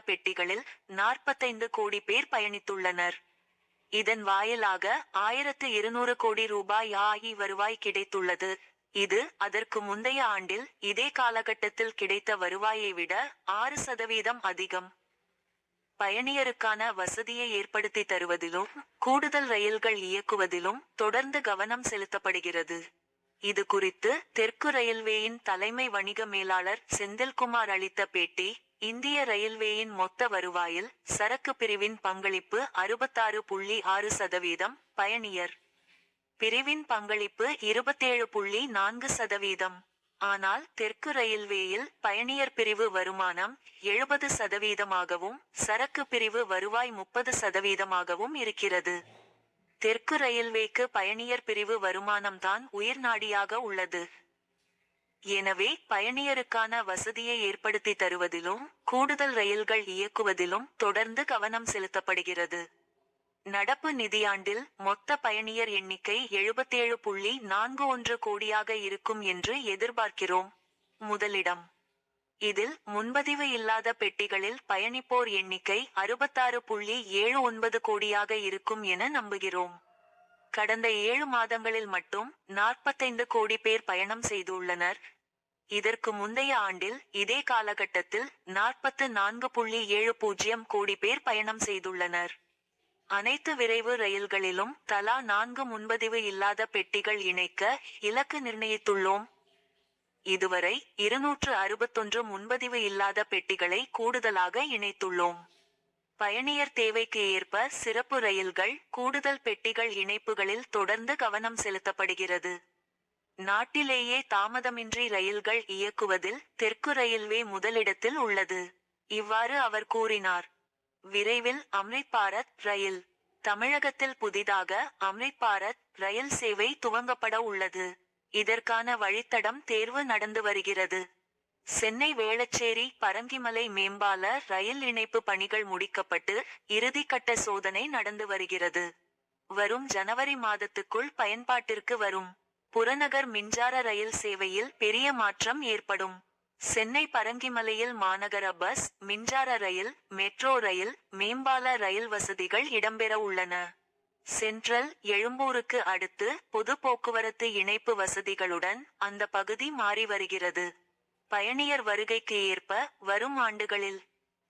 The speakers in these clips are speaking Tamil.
பெட்டிகளில் நாற்பத்தைந்து கோடி பேர் பயணித்துள்ளனர். இதன் வாயிலாக ஆயிரத்து இருநூறு கோடி ரூபாய் ஆகி வருவாய் கிடைத்துள்ளது. இது அதற்கு முந்தைய ஆண்டில் இதே காலகட்டத்தில் கிடைத்த வருவாயை விட ஆறு சதவீதம் அதிகம். பயணியருக்கான வசதியை ஏற்படுத்தி தருவதிலும் கூடுதல் ரயில்கள் இயக்குவதிலும் தொடர்ந்து கவனம் செலுத்தப்படுகிறது. இது குறித்து தெற்கு ரயில்வேயின் தலைமை வணிக மேலாளர் செந்தில்குமார் அளித்த பேட்டி இந்திய ரயில்வேயின் மொத்த வருவாயில் சரக்கு பிரிவின் பங்களிப்பு அறுபத்தாறு புள்ளி ஆறு சதவீதம் பயணியர். பிரிவின் பங்களிப்பு இருபத்தேழு புள்ளி நான்கு சதவீதம். ஆனால் தெற்கு ரயில்வேயில் பயணியர் பிரிவு வருமானம் எழுபது சதவீதமாகவும் சரக்கு பிரிவு வருவாய் முப்பது சதவீதமாகவும் இருக்கிறது. தெற்கு ரயில்வேக்கு பயணியர் பிரிவு வருமானம்தான் உயிர்நாடியாக உள்ளது. எனவே பயணியருக்கான வசதியை ஏற்படுத்தி தருவதிலும் கூடுதல் ரயில்கள் இயக்குவதிலும் தொடர்ந்து கவனம் செலுத்தப்படுகிறது. நடப்பு நிதியாண்டில் மொத்த பயணியர் எண்ணிக்கை எழுபத்தேழு புள்ளி நான்கு ஒன்று கோடியாக இருக்கும் என்று எதிர்பார்க்கிறோம். முதலிடம். இதில் முன்பதிவு இல்லாத பெட்டிகளில் பயணிப்போர் எண்ணிக்கை அறுபத்தாறு புள்ளி ஏழு ஒன்பது கோடியாக இருக்கும் என நம்புகிறோம். கடந்த ஏழு மாதங்களில் மட்டும் நாற்பத்தைந்து கோடி பேர் பயணம் செய்துள்ளனர். இதற்கு முந்தைய ஆண்டில் இதே காலகட்டத்தில் நாற்பத்து நான்கு புள்ளி ஏழு பூஜ்ஜியம் கோடி பேர் பயணம் செய்துள்ளனர். அனைத்து விரைவு ரயில்களிலும் தலா நான்கு முன்பதிவு இல்லாத பெட்டிகள் இணைக்க இலக்கு நிர்ணயித்துள்ளோம். இதுவரை இருநூற்று அறுபத்தொன்று முன்பதிவு இல்லாத பெட்டிகளை கூடுதலாக இணைத்துள்ளோம். பயணியர் தேவைக்கு ஏற்ப சிறப்பு ரயில்கள் கூடுதல் பெட்டிகள் இணைப்புகளில் தொடர்ந்து கவனம் செலுத்தப்படுகிறது. நாட்டிலேயே தாமதமின்றி ரயில்கள் இயக்குவதில் தெற்கு ரயில்வே முதலிடத்தில் உள்ளது. இவ்வாறு அவர் கூறினார். விரைவில் அம்ரித் பாரத் ரயில். தமிழகத்தில் புதிதாக அம்ரித் பாரத் ரயில் சேவை துவங்கப்பட உள்ளது. இதற்கான வழித்தடம் தேர்வு நடந்து வருகிறது. சென்னை வேளச்சேரி பரங்கிமலை மேம்பால ரயில் இணைப்பு பணிகள் முடிக்கப்பட்டு இறுதிக்கட்ட சோதனை நடந்து வருகிறது. வரும் ஜனவரி மாதத்துக்குள் பயன்பாட்டிற்கு வரும். புறநகர் மின்சார ரயில் சேவையில் பெரிய மாற்றம் ஏற்படும். சென்னை பரங்கிமலையில் மாநகர பஸ் மின்சார ரயில் மெட்ரோ ரயில் மேம்பால ரயில் வசதிகள் இடம்பெற உள்ளன. சென்ட்ரல் எழும்பூருக்கு அடுத்து பொது போக்குவரத்து இணைப்பு வசதிகளுடன் அந்த பகுதி மாறி வருகிறது. பயணியர் வருகைக்கு ஏற்ப வரும் ஆண்டுகளில்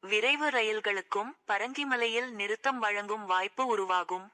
விரைவு ரயில்களுக்கும் பரங்கிமலையில் நிறுத்தம் வழங்கும் வாய்ப்பு உருவாகும்.